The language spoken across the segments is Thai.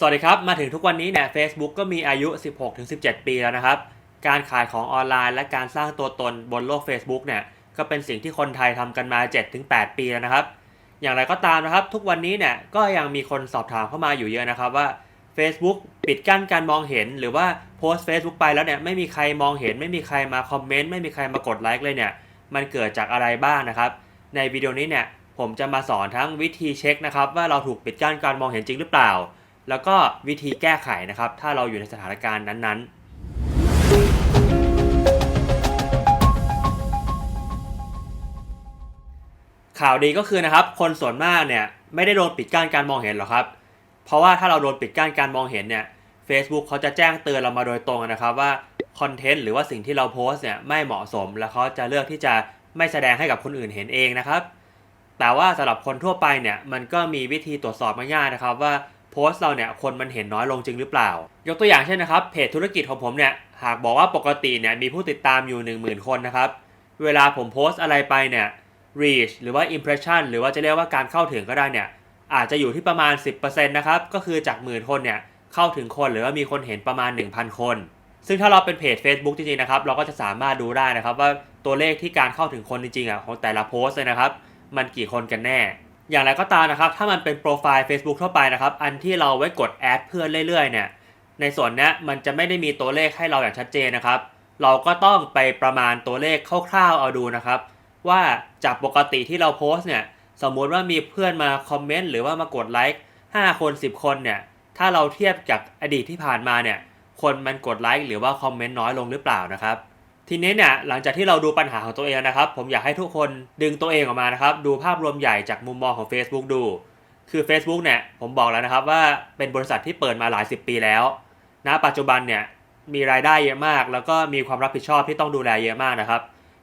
สวัสดีครับ มาถึงทุกวันนี้เนี่ย Facebook ก็มีอายุ 16-17 ปีแล้วนะครับ การขายของออนไลน์และการสร้างตัวตนบนโลก Facebook เนี่ย ก็เป็นสิ่งที่คนไทยทำกันมา 7-8 ปีแล้วนะครับ อย่างไรก็ตามนะครับ ทุกวันนี้เนี่ย ก็ยังมีคนสอบถามเข้ามาอยู่เยอะนะครับว่า Facebook ปิดกั้นการมองเห็น หรือว่าโพสต์ Facebook ไปแล้วเนี่ยไม่มีใครมองเห็น ไม่มีใครมาคอมเมนต์ไม่มีใครมากดไลค์เลยเนี่ย มันเกิดจากอะไรบ้างนะครับ ในวิดีโอนี้เนี่ยผมจะมาสอนทั้งวิธีเช็คนะครับว่าเราถูกปิดกั้นการมองเห็นจริงหรือเปล่า แล้วก็วิธีแก้ไขนะครับ ถ้าเราอยู่ในสถานการณ์นั้นๆข่าวดีก็คือนะครับคนส่วนมากเนี่ยไม่ได้โดนปิดกั้นการมองเห็นหรอกครับ เพราะว่าถ้าเราโดนปิดกั้นการมองเห็นเนี่ย Facebook เขาจะแจ้งเตือนเรามาโดยตรงนะครับว่าคอนเทนต์หรือว่าสิ่งที่เราโพสเนี่ยไม่เหมาะสม แล้วเขาจะเลือกที่จะไม่แสดงให้กับคนอื่นเห็นเองนะครับ แต่ว่าสำหรับคนทั่วไปเนี่ยมันก็มีวิธีตรวจสอบง่ายๆนะครับว่า พสต์เราเนี่ยคนมันเห็นน้อยลงจริงหรือเปล่า ยกตัวอย่างเช่นนะครับเพจธุรกิจของผมเนี่ยหากบอกว่าปกติเนี่ยมีผู้ติดตามอยู่ 10,000 คนนะครับ เวลาผมโพสต์อะไรไปเนี่ย reach หรือว่า impression หรือว่าจะเรียกว่าการเข้าถึงก็ได้เนี่ยอาจจะอยู่ที่ประมาณ 10%นะครับก็คือจากหมื่นคนเนี่ยเข้าถึงคนหรือว่ามีคนเห็นประมาณ 1,000 คน ซึ่งถ้าเราเป็นเพจ Facebook จริงๆนะครับเราก็จะสามารถดูได้นะครับว่าตัวเลขที่การเข้าถึงคนจริงๆอะของแต่ละโพสต์เลยนะครับ มันกี่คนกันแน่ อย่างไรก็ตามนะครับ ถ้ามันเป็นโปรไฟล์ Facebook ทั่วไปนะครับ อันที่เราไว้กดแอดเพื่อนเรื่อยๆเนี่ย ในส่วนนี้มันจะไม่ได้มีตัวเลขให้เราอย่างชัดเจนนะครับ เราก็ต้องไปประมาณตัวเลขคร่าวๆเอาดูนะครับ ว่าจากปกติที่เราโพสต์เนี่ย สมมุติว่ามีเพื่อนมาคอมเมนต์หรือว่ามากดไลค์5คน 10 คนเนี่ย ถ้าเราเทียบกับอดีตที่ผ่านมาเนี่ย คนมันกดไลค์หรือว่าคอมเมนต์น้อยลงหรือเปล่านะครับ ทีนี้เนี่ยหลังจากที่เราดูปัญหาของตัวเองนะครับ ผมอยากให้ทุกคนดึงตัวเองออกมานะครับ ดูภาพรวมใหญ่จากมุมมองของ Facebook ดู คือ Facebook เนี่ยผมบอกแล้วนะครับว่าเป็นบริษัทที่เปิดมาหลาย 10 ปีแล้วณปัจจุบันเนี่ยมีรายได้เยอะมาก แล้วก็มีความรับผิดชอบที่ต้องดูแลเยอะมากนะครับ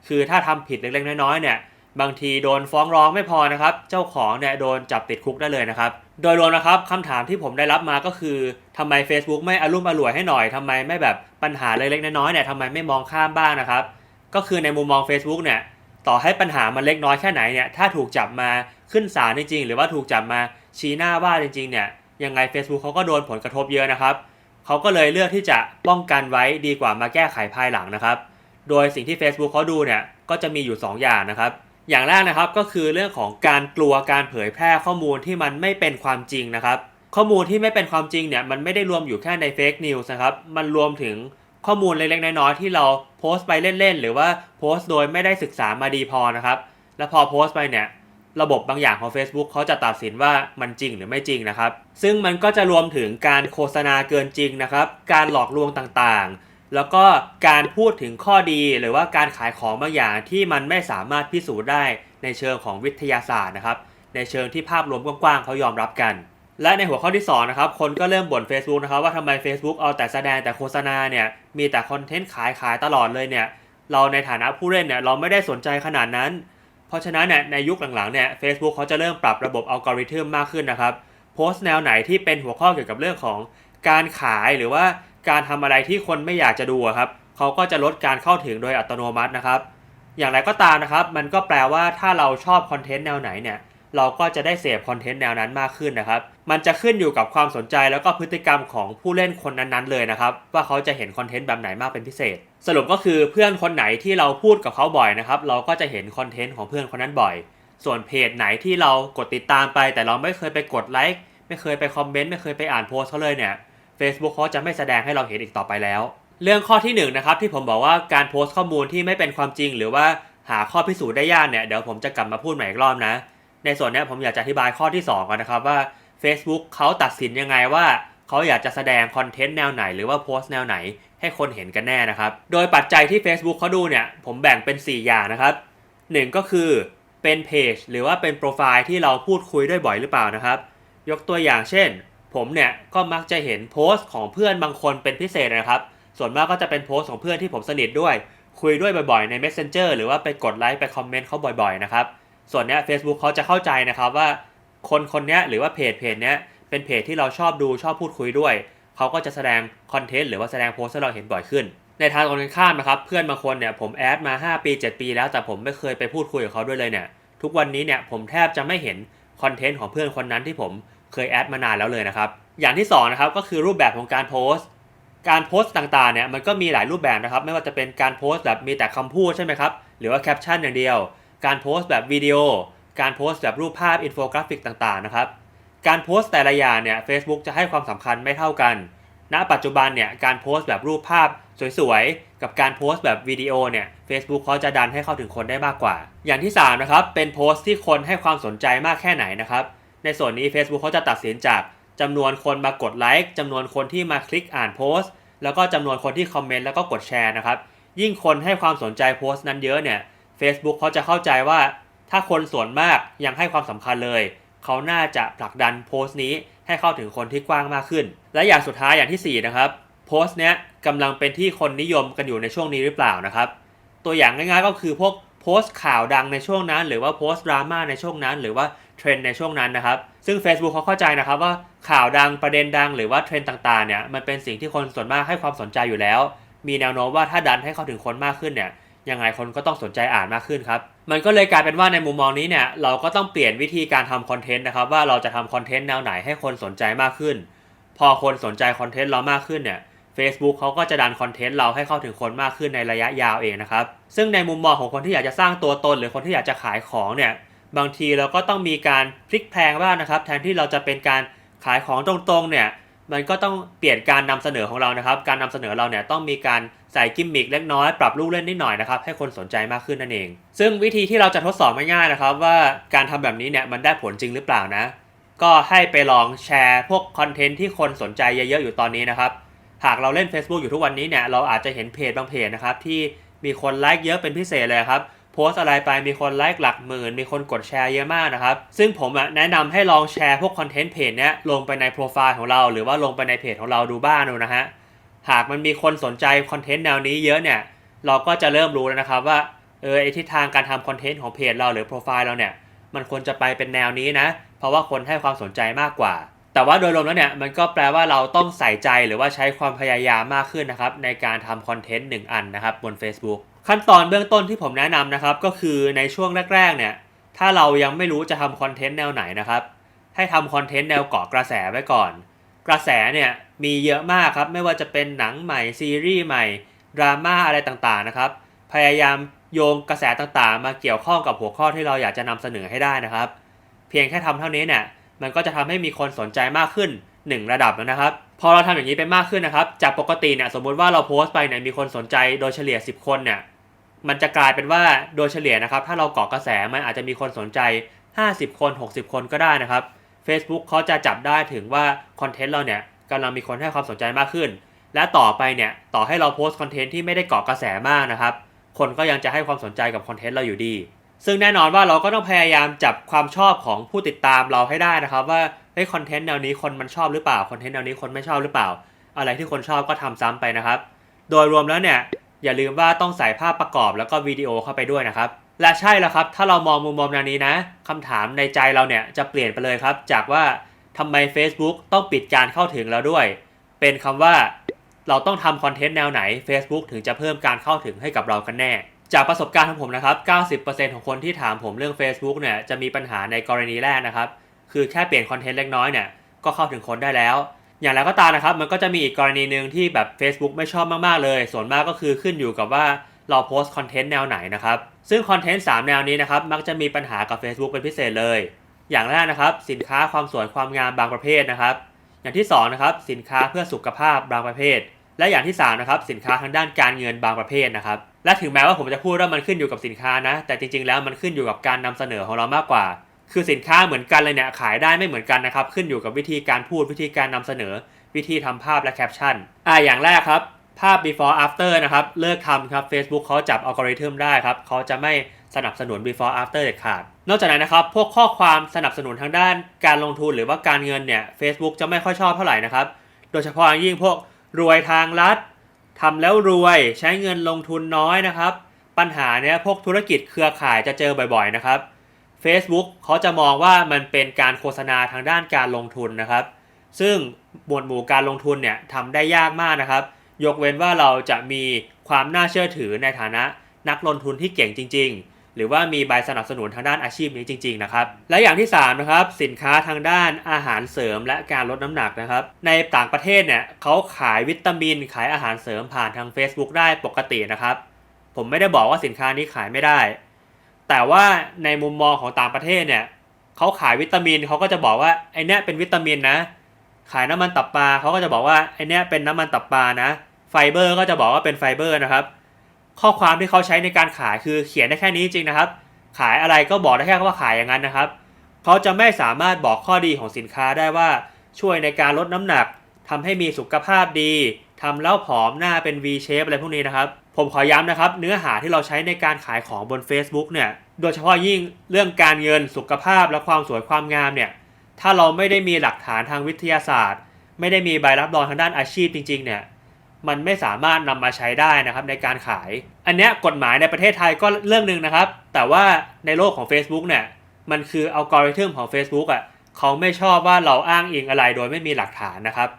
คือถ้าทำผิดเล็กๆน้อยๆเนี่ย บางทีโดนฟ้องร้องไม่พอนะครับ เจ้าของเนี่ยโดนจับติดคุกได้เลยนะครับ โดยรวมนะครับคำถามที่ผมได้รับมาก็คือทำไม Facebook ไม่อารมณ์อร่วยให้หน่อยทำไมไม่แบบปัญหาเล็กๆน้อยๆเนี่ยทำไมไม่มองข้ามบ้างนะครับ ก็คือในมุมมอง Facebook เนี่ยต่อให้ปัญหามันเล็กน้อยแค่ไหนเนี่ยถ้าถูกจับมาขึ้นศาลจริงๆ หรือว่าถูกจับมาชี้หน้าว่าจริงๆเนี่ยยังไง Facebook เขาก็โดนผลกระทบเยอะนะครับเขาก็เลยเลือกที่จะป้องกันไว้ดีกว่ามาแก้ไขภายหลังนะครับ โดยสิ่งที่ Facebook เขาดูเนี่ยก็จะมีอยู่ 2 อย่างนะครับ อย่างแรกนะครับก็คือเรื่องของการกลัวการเผยแพร่ข้อมูลที่มันไม่เป็นความจริงนะครับ ข้อมูลที่ไม่เป็นความจริงเนี่ยมันไม่ได้รวมอยู่แค่ในเฟกนิวส์นะครับ มันรวมถึงข้อมูลเล็กๆน้อยๆที่เราโพสต์ไปเล่นๆ หรือว่าโพสต์โดยไม่ได้ศึกษามาดีพอนะครับ แล้วพอโพสต์ไปเนี่ยระบบบางอย่างของ Facebook เขาจะตัดสินว่ามันจริงหรือไม่จริงนะครับ ซึ่งมันก็จะรวมถึงการโฆษณาเกินจริงนะครับ การหลอกลวงต่างๆ แล้วก็การพูดถึงข้อดีหรือว่าการขายของบางอย่างที่มันไม่สามารถพิสูจน์ได้ในเชิงของวิทยาศาสตร์นะครับ ในเชิงที่ภาพรวมกว้างๆเขายอมรับกัน และในหัวข้อที่2นะครับคนก็เริ่มบ่น Facebook นะครับว่าทำไม Facebook เอาแต่แสดงแต่โฆษณาเนี่ยมีแต่คอนเทนต์ขายขายตลอดเลยเนี่ยเราในฐานะผู้เล่นเนี่ยเราไม่ได้สนใจขนาดนั้น เพราะฉะนั้นเนี่ยในยุคหลังๆเนี่ย Facebook เขาจะเริ่มปรับระบบอัลกอริทึมมากขึ้นนะครับโพสต์แนวไหนที่เป็นหัวข้อเกี่ยวกับเรื่องของการขายหรือว่า การทำอะไรที่คนไม่อยากจะดูครับเขาก็จะลดการเข้าถึงโดยอัตโนมัตินะครับ อย่างไรก็ตามนะครับ มันก็แปลว่าถ้าเราชอบคอนเทนต์แนวไหนเนี่ยเราก็จะได้เสพคอนเทนต์แนวนั้นมากขึ้นนะครับ มันจะขึ้นอยู่กับความสนใจแล้วก็พฤติกรรมของผู้เล่นคนนั้นๆเลยนะครับ ว่าเขาจะเห็นคอนเทนต์แบบไหนมากเป็นพิเศษ สรุปก็คือเพื่อนคนไหนที่เราพูดกับเขาบ่อยนะครับ เราก็จะเห็นคอนเทนต์ของเพื่อนคนนั้นบ่อย ส่วนเพจไหนที่เรากดติดตามไป แต่เราไม่เคยไปกดไลค์ไม่เคยไปคอมเมนต์ไม่เคยไปอ่านโพสเขาเลยเนี่ย Facebook เขาจะไม่แสดงให้เราเห็นอีกต่อไปแล้ว เรื่องข้อที่1นงนะครับที่ผมบอกว่าการโพสต์ข้อมูลที่ไม่เป็นความจริง หรือว่าหาข้อพิสูจน์ได้ยากเนี่ยเดี๋ยวผมจะกลับมาพูดใหม่อีกรอบนะ ในส่วนนี้ผมอยากจะอธิบายข้อที่2ก่อนนะครับว่า Facebook เขาตัดสินยังไงว่าเขาอยากจะแสดงคอนเทนต์แนวไหน หรือว่าโพสต์แนวไหนให้คนเห็นกันแน่นะครับ โดยปัจจัยที่ Facebook เขาดูเนี่ยผมแบ่งเป็น 4 อย่างนะครับ 1 ก็คือเป็นเพจหรือว่าเป็นโปรไฟล์ที่เราพูดคุยด้วยบ่อยหรือเปล่านะครับ ยกตัวอย่างเช่น ผมเนี่ยก็มักจะเห็นโพสต์ของเพื่อนบางคนเป็นพิเศษนะครับ ส่วนมากก็จะเป็นโพสต์ของเพื่อนที่ผมสนิทด้วย คุยด้วยบ่อยๆใน Messenger หรือว่าไปกดไลค์ไปคอมเมนต์เขาบ่อยๆนะครับ ส่วนเนี้ย Facebook เขาจะเข้าใจนะครับว่า คนคนเนี้ยหรือว่าเพจเพจเนี้ยเป็นเพจที่เราชอบดูชอบพูดคุยด้วย เขาก็จะแสดงคอนเทนต์หรือว่าแสดงโพสต์ให้เราเห็นบ่อยขึ้น ในทางตรงกันข้ามนะครับเพื่อนบางคนเนี่ยผมแอดมา 5 ปี 7 ปีแล้วแต่ผมไม่เคยไปพูดคุยกับเขาด้วยเลยเนี่ยทุกวันนี้เนี่ยผมแทบจะไม่เห็นคอนเทนต์ของเพื่อนคนนั้นที่ผม เคยแอดมานานแล้วเลยนะครับ อย่างที่สองนะครับก็คือรูปแบบของการโพสต์การโพสต์ต่างๆเนี่ยมันก็มีหลายรูปแบบนะครับ ไม่ว่าจะเป็นการโพสต์แบบมีแต่คำพูดใช่ไหมครับหรือว่าแคปชั่นอย่างเดียว การโพสต์แบบวิดีโอ การโพสต์แบบรูปภาพอินโฟกราฟิกต่างๆนะครับการโพสต์แต่ละอย่างเนี่ย Facebook จะให้ความสำคัญไม่เท่ากัน ณ ปัจจุบันเนี่ยการโพสต์แบบรูปภาพสวยๆ กับการโพสต์แบบวิดีโอเนี่ย Facebook เขาจะดันให้เข้าถึงคนได้มากกว่า อย่างที่3นะครับเป็นโพสต์ที่คนให้ความสนใจมากแค่ไหนนะครับ ในส่วนนี้ Facebook เขาจะตัดสินจากจำนวนคนมากดไลค์จำนวนคนที่มาคลิกอ่านโพสต์ แล้วก็จำนวนคนที่คอมเมนต์แล้วก็กดแชร์นะครับ ยิ่งคนให้ความสนใจโพสต์นั้นเยอะเนี่ย Facebook เขาจะเข้าใจว่า ถ้าคนส่วนมากยังให้ความสำคัญเลย เขาน่าจะผลักดันโพสต์นี้ให้เข้าถึงคนที่กว้างมากขึ้น และอย่างสุดท้ายอย่างที่ 4 นะครับโพสต์เนี้ยกำลังเป็นที่คนนิยมกันอยู่ในช่วงนี้หรือเปล่านะครับ ตัวอย่างง่ายๆก็คือพวก โพสต์ข่าวดังในช่วงนั้น หรือว่าโพสต์ดราม่าในช่วงนั้น หรือว่าเทรนในช่วงนั้นนะครับ ซึ่ง Facebook เขาเข้าใจนะครับว่าข่าวดังประเด็นดังหรือว่าเทรนต่างๆเนี่ยมันเป็นสิ่งที่คนส่วนมากให้ความสนใจอยู่แล้ว มีแนวโน้มว่าถ้าดันให้เข้าถึงคนมากขึ้นเนี่ยยังไงคนก็ต้องสนใจอ่านมากขึ้นครับ มันก็เลยกลายเป็นว่าในมุมมองนี้เนี่ยเราก็ต้องเปลี่ยนวิธีการทำคอนเทนต์นะครับว่าเราจะทำคอนเทนต์แนวไหนให้คนสนใจมากขึ้น พอคนสนใจคอนเทนต์เรามากขึ้นเนี่ย Facebook เขาก็จะดันคอนเทนต์เราให้เข้าถึงคนมากขึ้นในระยะยาวเองนะครับ ซึ่งในมุมมองของคนที่อยากจะสร้างตัวตน หรือคนที่อยากจะขายของเนี่ย บางทีเราก็ต้องมีการพลิกแพลงบ้างนะครับ แทนที่เราจะเป็นการขายของตรงๆ เนี่ย มันก็ต้องเปลี่ยนการนำเสนอของเรานะครับ การนำเสนอเราเนี่ยต้องมีการใส่กิมมิคเล็กน้อย ปรับลูกเล่นนิดหน่อยนะครับ ให้คนสนใจมากขึ้นนั่นเอง ซึ่งวิธีที่เราจะทดสอบง่ายๆนะครับ ว่าการทำแบบนี้เนี่ยมันได้ผลจริงหรือเปล่านะ ก็ให้ไปลองแชร์พวกคอนเทนต์ที่คนสนใจเยอะๆอยู่ตอนนี้นะครับ หากเราเล่น Facebook อยู่ทุกวันนี้เนี่ยเราอาจจะเห็นเพจบางเพจนะครับที่มีคนไลค์เยอะเป็นพิเศษเลยครับโพสอะไรไปมีคนไลค์หลักหมื่น มีคนกดแชร์เยอะมากนะครับ ซึ่งผมอะแนะนำให้ลองแชร์พวกคอนเทนต์เพจเนี้ยลงไปในโปรไฟล์ของเรา หรือว่าลงไปในเพจของเราดูบ้างดูนะฮะ หากมันมีคนสนใจคอนเทนต์แนวนี้เยอะเนี่ย เราก็จะเริ่มรู้แล้วนะครับว่า เออไอทิศทางการทำคอนเทนต์ของเพจเราหรือโปรไฟล์เราเนี่ย มันควรจะไปเป็นแนวนี้นะ เพราะว่าคนให้ความสนใจมากกว่า แต่ว่าโดยรวมแล้วเนี่ยมันก็แปลว่าเราต้องใส่ใจหรือว่าใช้ความพยายามมากขึ้นนะครับในการทำคอนเทนต์หนึ่งอันนะครับบน Facebook ขั้นตอนเบื้องต้นที่ผมแนะนำนะครับก็คือในช่วงแรกๆเนี่ยถ้าเรายังไม่รู้จะทำคอนเทนต์แนวไหนนะครับ ให้ทำคอนเทนต์แนวเกาะกระแสไว้ก่อน กระแสเนี่ยมีเยอะมากครับไม่ว่าจะเป็นหนังใหม่ซีรีส์ใหม่ดราม่าอะไรต่างๆนะครับพยายามโยงกระแสต่างๆ มาเกี่ยวข้องกับหัวข้อที่เราอยากจะนำเสนอให้ได้นะครับ เพียงแค่ทำเท่านี้เนี่ย มันก็จะทำให้มีคนสนใจมากขึ้น 1 ระดับแล้วนะครับ พอเราทำอย่างนี้ไปมากขึ้นนะครับ จากปกติเนี่ยสมมติว่าเราโพสต์ไปเนี่ยมีคนสนใจโดยเฉลี่ย 10 คนเนี่ยมันจะกลายเป็นว่าโดยเฉลี่ยนะครับ ถ้าเราเกาะกระแสมันอาจจะมีคนสนใจ 50 คน 60 คนก็ได้นะครับ Facebook เขาจะจับได้ถึงว่าคอนเทนต์เราเนี่ยกำลังมีคนให้ความสนใจมากขึ้น และต่อไปเนี่ยต่อให้เราโพสต์คอนเทนต์ที่ไม่ได้เกาะกระแสมากนะครับ คนก็ยังจะให้ความสนใจกับคอนเทนต์เราอยู่ดี ซึ่งแน่นอนว่าเราก็ต้องพยายามจับความชอบของผู้ติดตามเราให้ได้นะครับ ว่าเฮ้ยคอนเทนต์แนวนี้คนมันชอบหรือเปล่าคอนเทนต์แนวนี้คนไม่ชอบหรือเปล่า อะไรที่คนชอบก็ทำซ้ำไปนะครับ โดยรวมแล้วเนี่ยอย่าลืมว่าต้องใส่ภาพประกอบแล้วก็วิดีโอเข้าไปด้วยนะครับ และใช่แล้วครับ ถ้าเรามองมุมมองแนวนี้นะคำถามในใจเราเนี่ยจะเปลี่ยนไปเลยครับ จากว่าทำไม Facebook ต้องปิดการเข้าถึงเราด้วย เป็นคำว่าเราต้องทำคอนเทนต์แนวไหน Facebook ถึงจะเพิ่มการเข้าถึงให้กับเรากันแน่ จากประสบการณ์ของผมนะครับ 90%ของคนที่ถามผมเรื่อง Facebook เนี่ยจะมีปัญหาในกรณีแรกนะครับ คือแค่เปลี่ยนคอนเทนต์เล็กน้อยเนี่ยก็เข้าถึงคนได้แล้ว อย่างไรก็ตามนะครับ มันก็จะมีอีกกรณีหนึ่งที่แบบ Facebook ไม่ชอบมากๆเลย ส่วนมากก็คือขึ้นอยู่กับว่าเราโพสต์คอนเทนต์แนวไหนนะครับ ซึ่งคอนเทนต์3แนวนี้นะครับมักจะมีปัญหากับ Facebook เป็นพิเศษเลย อย่างแรกนะครับ สินค้าความสวยความงามบางประเภทนะครับ อย่างที่2นะครับสินค้าเพื่อสุขภาพบางประเภท และอย่างที่ 3 นะครับ สินค้าทางด้านการเงินบางประเภทนะครับ และถึงแม้ว่าผมจะพูดว่ามันขึ้นอยู่กับสินค้านะ แต่จริงๆ แล้วมันขึ้นอยู่กับการนำเสนอของเรามากกว่า คือสินค้าเหมือนกันเลยเนี่ยขายได้ไม่เหมือนกันนะครับ ขึ้นอยู่กับวิธีการพูดวิธีการนำเสนอ วิธีทำภาพและแคปชั่นอ่าอย่างแรกครับ ภาพ before after นะครับเลิกทำครับ Facebook เขาจับอัลกอริทึมได้ครับเขาจะไม่สนับสนุน before after เด็ดขาด นอกจากนั้นนะครับ พวกข้อความสนับสนุนทางด้านการลงทุนหรือว่าการเงินเนี่ย Facebook จะไม่ค่อยชอบเท่าไหร่นะครับ โดยเฉพาะยิ่งพวก รวยทางลัดทำแล้วรวยใช้เงินลงทุนน้อยนะครับ ปัญหาเนี้ยพวกธุรกิจเครือข่ายจะเจอบ่อยๆนะครับ Facebook เขาจะมองว่ามันเป็นการโฆษณาทางด้านการลงทุนนะครับ ซึ่งหมวดหมู่การลงทุนเนี่ยทำได้ยากมากนะครับ ยกเว้นว่าเราจะมีความน่าเชื่อถือในฐานะนักลงทุนที่เก่งจริง ๆ หรือว่ามีใบสนับสนุนทางด้านอาชีพนี้จริงๆนะครับและอย่างที่3นะครับสินค้าทางด้านอาหารเสริมและการลดน้ำหนักนะครับในต่างประเทศเนี่ยเขาขายวิตามิน ขายอาหารเสริมผ่านทาง Facebook ได้ปกตินะครับผมไม่ได้บอกว่าสินค้านี้ขายไม่ได้ แต่ว่าในมุมมองของต่างประเทศเนี่ยเขาขายวิตามินเขาก็จะบอกว่าไอเนี้ยเป็นวิตามินนะ ขายน้ำมันตับปลาเขาก็จะบอกว่าไอเนี้ยเป็นน้ำมันตับปลานะ ไฟเบอร์ก็จะบอกว่าเป็นไฟเบอร์นะครับ ข้อความที่เขาใช้ในการขายคือเขียนได้แค่นี้จริงนะครับ ขายอะไรก็บอกได้แค่ว่าขายอย่างนั้นนะครับ เขาจะไม่สามารถบอกข้อดีของสินค้าได้ว่าช่วยในการลดน้ำหนักทำให้มีสุขภาพดีทำแล้วผอมหน้าเป็น V shape อะไรพวกนี้นะครับ ผมขอย้ำนะครับ เนื้อหาที่เราใช้ในการขายของบน Facebook เนี่ย โดยเฉพาะยิ่งเรื่องการเงินสุขภาพและความสวยความงามเนี่ย ถ้าเราไม่ได้มีหลักฐานทางวิทยาศาสตร์ ไม่ได้มีใบรับรองทางด้านอาชีพจริงๆเนี่ย มันไม่สามารถนำมาใช้ได้นะครับในการขาย อันเนี้ยกฎหมายในประเทศไทยก็เรื่องหนึ่งนะครับ แต่ว่าในโลกของ Facebook เนี่ยมันคืออัลกอริทึมของ Facebook อะเขาไม่ชอบว่าเราอ้างอิงอะไรโดยไม่มีหลักฐานนะครับ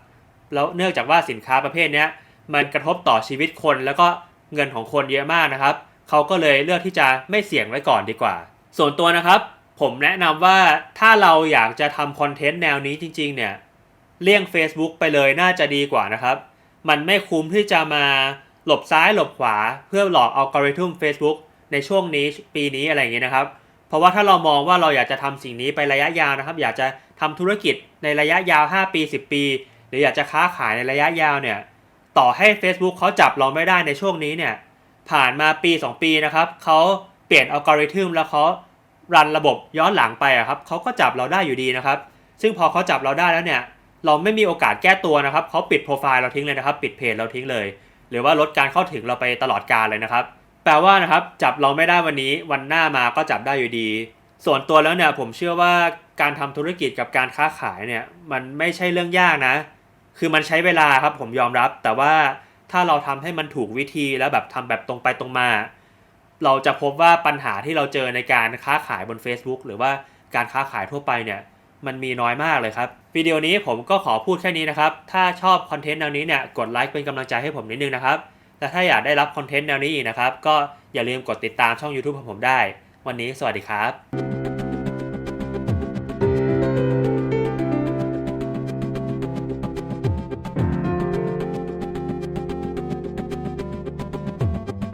แล้วเนื่องจากว่าสินค้าประเภทเนี้ยมันกระทบต่อชีวิตคนแล้วก็เงินของคนเยอะมากนะครับ เขาก็เลยเลือกที่จะไม่เสี่ยงไว้ก่อนดีกว่า ส่วนตัวนะครับ ผมแนะนำว่าถ้าเราอยากจะทำคอนเทนต์แนวนี้จริง ๆ เนี่ย เลี่ยง Facebook ไปเลยน่าจะดีกว่านะครับ มันไม่คุ้มที่จะมาหลบซ้ายหลบขวาเพื่อหลอกอัลกอริทึม Facebook ในช่วงนี้ปีนี้อะไรอย่างนี้ยนะครับ เพราะว่าถ้าเรามองว่าเราอยากจะทำสิ่งนี้ไประยะยาวนะครับ อยากจะทำธุรกิจในระยะยาว 5 ปี 10 ปี หรืออยากจะค้าขายในระยะยาวเนี่ยต่อให้ Facebook เขาจับเราไม่ได้ในช่วงนี้เนี่ยผ่านมาปี 2 ปีนะครับเขาเปลี่ยนอัลกอริทึมแล้วเขารันระบบย้อนหลังไปอะครับเขาก็จับเราได้อยู่ดีนะครับ ซึ่งพอเขาจับเราได้แล้วเนี่ย เราไม่มีโอกาสแก้ตัวนะครับเขาปิดโปรไฟล์เราทิ้งเลยนะครับ ปิดเพจเราทิ้งเลย หรือว่าลดการเข้าถึงเราไปตลอดกาลเลยนะครับ แปลว่านะครับจับเราไม่ได้วันนี้วันหน้ามาก็จับได้อยู่ดี ส่วนตัวแล้วเนี่ยผมเชื่อว่าการทำธุรกิจกับการค้าขายเนี่ยมันไม่ใช่เรื่องยากนะ คือมันใช้เวลาครับผมยอมรับ แต่ว่าถ้าเราทำให้มันถูกวิธีแล้วแบบทำแบบตรงไปตรงมา เราจะพบว่าปัญหาที่เราเจอในการค้าขายบน Facebook หรือว่าการค้าขายทั่วไปเนี่ย มันมีน้อยมากเลยครับ วิดีโอนี้ผมก็ขอพูดแค่นี้นะครับ ถ้าชอบคอนเทนต์แนวนี้เนี่ยกดไลค์เป็นกำลังใจให้ผมนิดนึงนะครับและถ้าอยากได้รับคอนเทนต์แนวนี้อีกนะครับ ก็อย่าลืมกดติดตามช่อง YouTube ของผมได้ วันนี้สวัสดีครับ